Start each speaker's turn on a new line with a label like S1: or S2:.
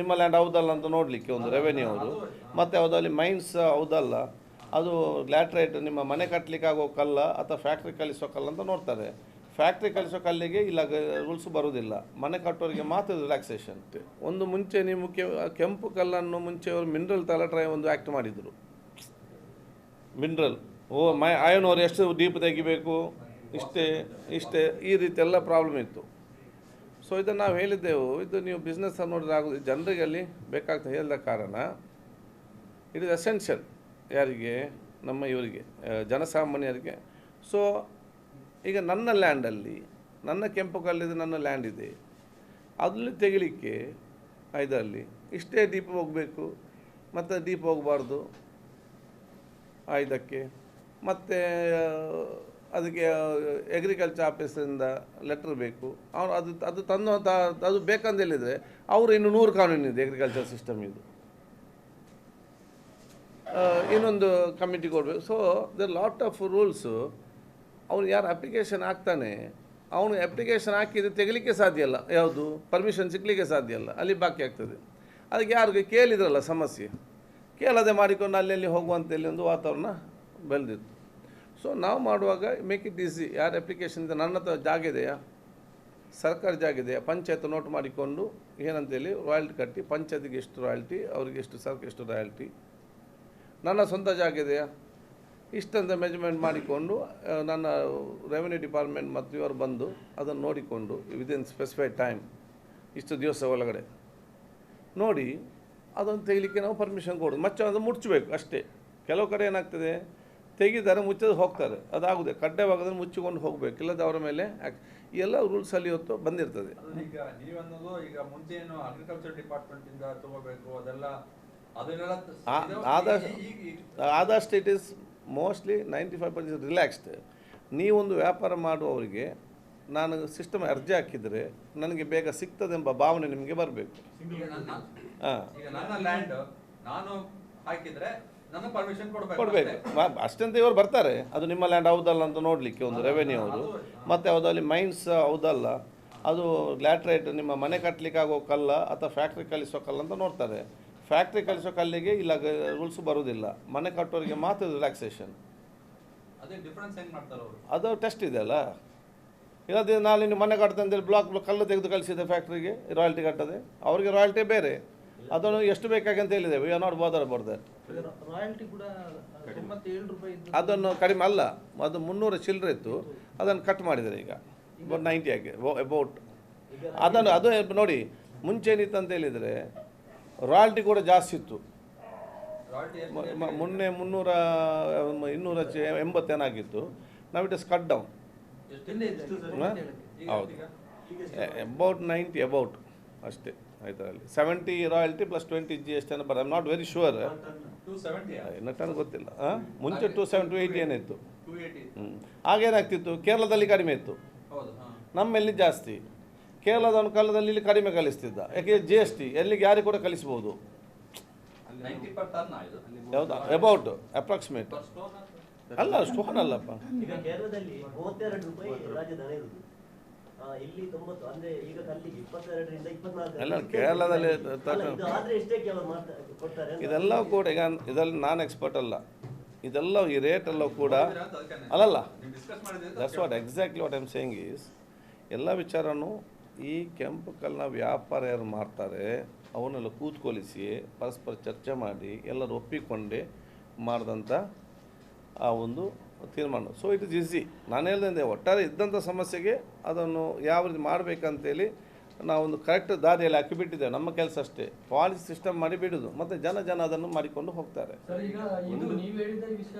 S1: ನಿಮ್ಮ ಲ್ಯಾಂಡ್ ಹೌದಲ್ಲ ಅಂತ ನೋಡಲಿಕ್ಕೆ ಒಂದು ರೆವೆನ್ಯೂ ಅವರು. ಮತ್ತು ಅದರಲ್ಲಿ ಅಲ್ಲಿ ಮೈನ್ಸ್ ಹೌದಲ್ಲ ಅದು ಲ್ಯಾಟ್ರೈಟ್ ನಿಮ್ಮ ಮನೆ ಕಟ್ಟಲಿಕ್ಕೆ ಆಗೋ ಕಲ್ಲ ಅಥವಾ ಫ್ಯಾಕ್ಟ್ರಿ ಕಲಿಸೋ ಕಲ್ಲ ಅಂತ ನೋಡ್ತಾರೆ. ಫ್ಯಾಕ್ಟ್ರಿ ಕಲಿಸೋ ಕಲ್ಲಿಗೆ ಇಲ್ಲ ರೂಲ್ಸ್ ಬರೋದಿಲ್ಲ. ಮನೆ ಕಟ್ಟೋರಿಗೆ ಮಾತ್ರ ರಿಲ್ಯಾಕ್ಸೇಷನ್ ಒಂದು ಮುಂಚೆ ನೀವು ಮುಖ್ಯ ಕೆಂಪು ಕಲ್ಲನ್ನು ಮುಂಚೆ ಅವರು ಮಿನರಲ್ ತಲಟ್ರಾಯ ಒಂದು ಆ್ಯಕ್ಟ್ ಮಾಡಿದರು. ಮಿನರಲ್ ಓ ಮೈ ಆಯನ್ ಅವರು ಎಷ್ಟು ಡೀಪ್ ತೆಗಿಬೇಕು? ಇಷ್ಟೇ ಇಷ್ಟೇ ಈ ರೀತಿ ಎಲ್ಲ ಪ್ರಾಬ್ಲಮ್ ಇತ್ತು. ಸೊ ಇದನ್ನು ನಾವು ಹೇಳಿದ್ದೆವು, ಇದು ನೀವು ಬಿಸ್ನೆಸ್ ನೋಡಿದ್ರೆ ಆಗೋದು ಜನರಿಗೆ ಅಲ್ಲಿ ಬೇಕಾಗ್ತದೆ ಹೇಳಿದ ಕಾರಣ ಇಟ್ ಇಸ್ ಯಾರಿಗೆ? ನಮ್ಮ ಇವರಿಗೆ ಜನಸಾಮಾನ್ಯರಿಗೆ. ಸೊ ಈಗ ನನ್ನ ಲ್ಯಾಂಡಲ್ಲಿ ನನ್ನ ಕೆಂಪು ಕಲ್ಲಿದ್ದು ನನ್ನ ಲ್ಯಾಂಡ್ ಇದೆ. ಅದರಲ್ಲಿ ತೆಗಿಲಿಕ್ಕೆ, ಇದರಲ್ಲಿ ಇಷ್ಟೇ ಡೀಪ್ ಹೋಗಬೇಕು, ಮತ್ತು ಡೀಪ್ ಹೋಗಬಾರ್ದು ಇದಕ್ಕೆ. ಮತ್ತು ಅದಕ್ಕೆ ಎಗ್ರಿಕಲ್ಚರ್ ಆಫೀಸರಿಂದ ಲೆಟ್ರ್ ಬೇಕು. ಅವ್ರು ಅದು ಅದು ತಂದು ಅದು ಬೇಕಂತ ಹೇಳಿದರೆ ಅವರು ಇನ್ನು ನೂರು ಕಾನೂನು ಇದೆ ಎಗ್ರಿಕಲ್ಚರ್ ಸಿಸ್ಟಮ್ ಇದು. ಇನ್ನೊಂದು ಕಮಿಟಿ ಕೊಡಬೇಕು. So the lot of rules ಅವ್ನು ಯಾರು ಅಪ್ಲಿಕೇಶನ್ ಹಾಕ್ತಾನೆ ಅವನು ಅಪ್ಲಿಕೇಶನ್ ಹಾಕಿದರೆ ತೆಗಲಿಕ್ಕೆ ಸಾಧ್ಯ ಇಲ್ಲ. ಯಾವುದು? ಪರ್ಮಿಷನ್ ಸಿಗಲಿಕ್ಕೆ ಸಾಧ್ಯ ಇಲ್ಲ. ಅಲ್ಲಿ ಬಾಕಿ ಆಗ್ತದೆ. ಅದಕ್ಕೆ ಯಾರಿಗೆ ಕೇಳಿದ್ರಲ್ಲ ಸಮಸ್ಯೆ. ಕೇಳದೆ ಮಾಡಿಕೊಂಡು ಅಲ್ಲಲ್ಲಿ ಹೋಗುವಂಥೇಳಿ ಒಂದು ವಾತಾವರಣ ಬೆಳೆದಿತ್ತು. ಸೊ ನಾವು ಮಾಡುವಾಗ ಮೇಕ್ ಇಟ್ ಈಸಿ ಯಾರು ಅಪ್ಲಿಕೇಶನ್ ಇದೆ? ನನ್ನ ಹತ್ರ ಜಾಗ ಇದೆಯಾ? ಸರ್ಕಾರ ಜಾಗ ಇದೆಯಾ? ಪಂಚಾಯತ್ ನೋಟ್ ಮಾಡಿಕೊಂಡು ಏನಂತೇಳಿ ರಾಯಲ್ಟಿ ಕಟ್ಟಿ, ಪಂಚಾಯತಿಗೆ ಎಷ್ಟು ರಾಯಲ್ಟಿ ಅವರಿಗೆ ಎಷ್ಟು ಸರ್ಕಾರ ಎಷ್ಟು ರಾಯಲ್ಟಿ ನನ್ನ ಸ್ವಂತ ಜಾಗ ಇದೆಯಾ? ಇಷ್ಟಂತ ಮೆಜರ್ಮೆಂಟ್ ಮಾಡಿಕೊಂಡು ನನ್ನ ರೆವೆನ್ಯೂ ಡಿಪಾರ್ಟ್ಮೆಂಟ್ ಮತ್ತು ಇವರು ಬಂದು ಅದನ್ನು ನೋಡಿಕೊಂಡು ವಿದಿನ್ ಸ್ಪೆಸಿಫೈಡ್ ಟೈಮ್ ಇಷ್ಟು ದಿವಸ ಒಳಗಡೆ. ನೋಡಿ, ಅದನ್ನು ತೆಗಿಲಿಕ್ಕೆ ನಾವು ಪರ್ಮಿಷನ್ ಕೊಡೋದು. ಮತ್ತೆ ಅದು ಮುಚ್ಚಬೇಕು ಅಷ್ಟೇ. ಕೆಲವು ಕಡೆ ಏನಾಗ್ತದೆ? ತೆಗಿತಾರೆ ಮುಚ್ಚೋದು ಹೋಗ್ತಾರೆ. ಅದಾಗುದೆ ಕಡ್ಡಾಯವಾಗದ್ರೆ ಮುಚ್ಚಿಕೊಂಡು ಹೋಗಬೇಕು. ಇಲ್ಲದ ಅವರ ಮೇಲೆ ಎಲ್ಲ ರೂಲ್ಸ್ ಅಲ್ಲಿ ರೂಲ್ಸಲ್ಲಿ ಇವತ್ತು ಬಂದಿರ್ತದೆ.
S2: ಈಗ ನೀವು ಅನ್ನೋದು ಈಗ ಮುಂಚೆ ಏನು ಅಗ್ರಿಕಲ್ಚರ್ ಡಿಪಾರ್ಟ್ಮೆಂಟ್ ಇಂದ ತಗೋಬೇಕು ಅದೆಲ್ಲ
S1: ಆದಷ್ಟು it is mostly ninety five percent relaxed ನೀವೊಂದು ವ್ಯಾಪಾರ ಮಾಡುವವರಿಗೆ ನಾನು ಸಿಸ್ಟಮ್ ಅರ್ಜಿ ಹಾಕಿದರೆ ನನಗೆ ಬೇಗ ಸಿಗ್ತದೆಂಬ ಭಾವನೆ ನಿಮಗೆ ಬರಬೇಕು. ಹಾಂ.
S2: ನಾನು ಹಾಕಿದ್ರೆ ಕೊಡ್ಬೇಕು.
S1: ಕೊಡಬೇಕು.
S2: ಅಷ್ಟೇ.
S1: ಅಷ್ಟಂತ ಇವರು ಬರ್ತಾರೆ. ಅದು ನಿಮ್ಮ ಲ್ಯಾಂಡ್ ಹೌದಲ್ಲ ಅಂತ ನೋಡಲಿಕ್ಕೆ ಒಂದು ರೆವೆನ್ಯೂ ಅವರು. ಮತ್ತು ಯಾವುದಲ್ಲಿ ಮೈನ್ಸ್ ಹೌದಲ್ಲ ಅದು ಲ್ಯಾಟ್ರೈಟ್ ನಿಮ್ಮ ಮನೆ ಕಟ್ಟಲಿಕ್ಕೆ ಆಗೋ ಕಲ್ಲ ಅಥವಾ ಫ್ಯಾಕ್ಟ್ರಿ ಕಲಿಸೋ ಕಲ್ಲ ಅಂತ ನೋಡ್ತಾರೆ. ಫ್ಯಾಕ್ಟ್ರಿ ಕಲಿಸೋ ಕಲ್ಲಿಗೆ ಇಲ್ಲ ರೂಲ್ಸ್ ಬರೋದಿಲ್ಲ. ಮನೆ ಕಟ್ಟೋರಿಗೆ ಮಾತ್ರ ರಿಲ್ಯಾಕ್ಸೇಷನ್
S2: ಅದೇ
S1: ಟೆಸ್ಟ್ ಇದೆ ಅಲ್ಲ. ಇಲ್ಲದೆ ನಾಳೆ ನೀವು ಮನೆ ಕಟ್ತೆ ಅಂತೇಳಿ ಬ್ಲಾಕ್ ಬ್ಲಾಕ್ ಕಲ್ಲು ತೆಗೆದು ಕಳಿಸಿದೆ ಫ್ಯಾಕ್ಟ್ರಿಗೆ ರಾಯಲ್ಟಿ ಕಟ್ಟದೆ. ಅವರಿಗೆ ರಾಯಲ್ಟಿ ಬೇರೆ. ಅದನ್ನು ಎಷ್ಟು ಬೇಕಾಗಿ ಅಂತ ಹೇಳಿದೆ. We are not bother about that
S3: royalty ಕೂಡ ತೊಂಬತ್ತೇಳು ರೂಪಾಯಿ ಇದ್ದು
S1: ಅದನ್ನು ಕಡಿಮೆ ಅಲ್ಲ ಅದು ಮುನ್ನೂರ ಚಿಲ್ಲರೆ ಇತ್ತು. ಅದನ್ನು ಕಟ್ ಮಾಡಿದ್ದಾರೆ ಈಗ. ಅಬೌಟ್ ನೈಂಟಿ ಆಗಿ ಅಬೌಟ್ ಅದನ್ನು ಅದು ನೋಡಿ ಮುಂಚೆ ಏನಿತ್ತು ಅಂತ ಹೇಳಿದರೆ ರಾಯಲ್ಟಿ ಕೂಡ ಜಾಸ್ತಿ ಇತ್ತು. ಮೊನ್ನೆ ಮುನ್ನೂರ ಇನ್ನೂರ ಚೆ- ಎಂಬತ್ತೇನಾಗಿತ್ತು ನಾವು ಇಟ್ ಇಸ್ ಕಟ್ ಡೌನ್
S3: ಹಿಂದೆ.
S1: ಅಬೌಟ್ ನೈಂಟಿ ಅಬೌಟ್ ಅಷ್ಟೇ ಇದರಲ್ಲಿ seventy royalty plus twenty G S T but I'm not very sure ton ಗೊತ್ತಿಲ್ಲ? ಮುಂಚೆ ಟು ಸೆವೆನ್ ಟು ಏಯ್ಟಿ ಏನಿತ್ತು ಆಗೇನಾಗ್ತಿತ್ತು ಕೇರಳದಲ್ಲಿ ಕಡಿಮೆ ಇತ್ತು. ನಮ್ಮಲ್ಲಿ ಜಾಸ್ತಿ. ಕೇರಳದ ಒಂದು ಕಾಲದಲ್ಲಿ ಇಲ್ಲಿ ಕಡಿಮೆ ಕಲಿಸ್ತಿದ್ದ. ಯಾಕೆ? ಜಿ ಎಸ್ ಟಿ ಎಲ್ಲಿಗೆ ಯಾರಿಗೆ ಕೂಡ ಕಲಿಸ್ಬೋದು. ಯಾವುದು ಅಬೌಟ್ ಅಪ್ರಾಕ್ಸಿಮೇಟ್ ಅಲ್ಲ ಸ್ಟೋನ್ ಅಲ್ಲಪ್ಪ.
S4: ಇಲ್ಲಿ ತೊಂಬತ್ತು ಅಂದ್ರೆ ಈಗ ಕಲ್ಲಿಗೆ ಇಪ್ಪತ್ತೆರಡರಿಂದ ಇಪ್ಪತ್ನಾಲ್ಕು
S1: ಅಲ್ಲ, ಕೇರಳದಲ್ಲಿ ತ-
S4: ಅಲ್ಲ, ಇದು ಆದ್ರೆ ಎಷ್ಟಕ್ಕೆ ಅವರು ಕೊಡ್ತಾರೆ
S1: ಇದೆಲ್ಲ ಕೂಡ ಈಗ ಇದರಲ್ಲಿ ನಾನು ಎಕ್ಸ್ಪರ್ಟ್ ಅಲ್ಲ. ಇದೆಲ್ಲ ಈ ರೇಟ್ ಎಲ್ಲ ಕೂಡ ಅಲ್ಲಲ್ಲ. That's what exactly what I'm saying is ಎಲ್ಲ ವಿಚಾರನೂ ಈ ಕೆಂಪು ಕಲ್ಲಿನ ವ್ಯಾಪಾರ ಯಾರು ಮಾಡ್ತಾರೆ ಅವನ್ನೆಲ್ಲ ಕೂತ್ಕೊಳಿಸಿ ಪರಸ್ಪರ ಚರ್ಚೆ ಮಾಡಿ ಎಲ್ಲರೂ ಒಪ್ಪಿಕೊಂಡೆ ಮಾಡಿದಂಥ ಆ ಒಂದು ತೀರ್ಮಾನ. ಸೊ ಇಟ್ ಇಸ್ ಈಸಿ ನಾನು ಹೇಳಿದೆ ಒಟ್ಟಾರೆ ಇದ್ದಂಥ ಸಮಸ್ಯೆಗೆ ಅದನ್ನು ಯಾವ ರೀತಿ ಮಾಡಬೇಕಂತೇಳಿ ನಾವೊಂದು ಕರೆಕ್ಟ್ ದಾರಿಯಲ್ಲಿ ಹಾಕಿಬಿಟ್ಟಿದ್ದೇವೆ ನಮ್ಮ ಕೆಲಸ ಅಷ್ಟೇ. ಪಾಲಿಸಿ ಸಿಸ್ಟಮ್ ಮಾಡಿ ಬಿಡೋದು. ಮತ್ತು ಜನ ಜನ ಅದನ್ನು ಮಾಡಿಕೊಂಡು ಹೋಗ್ತಾರೆ.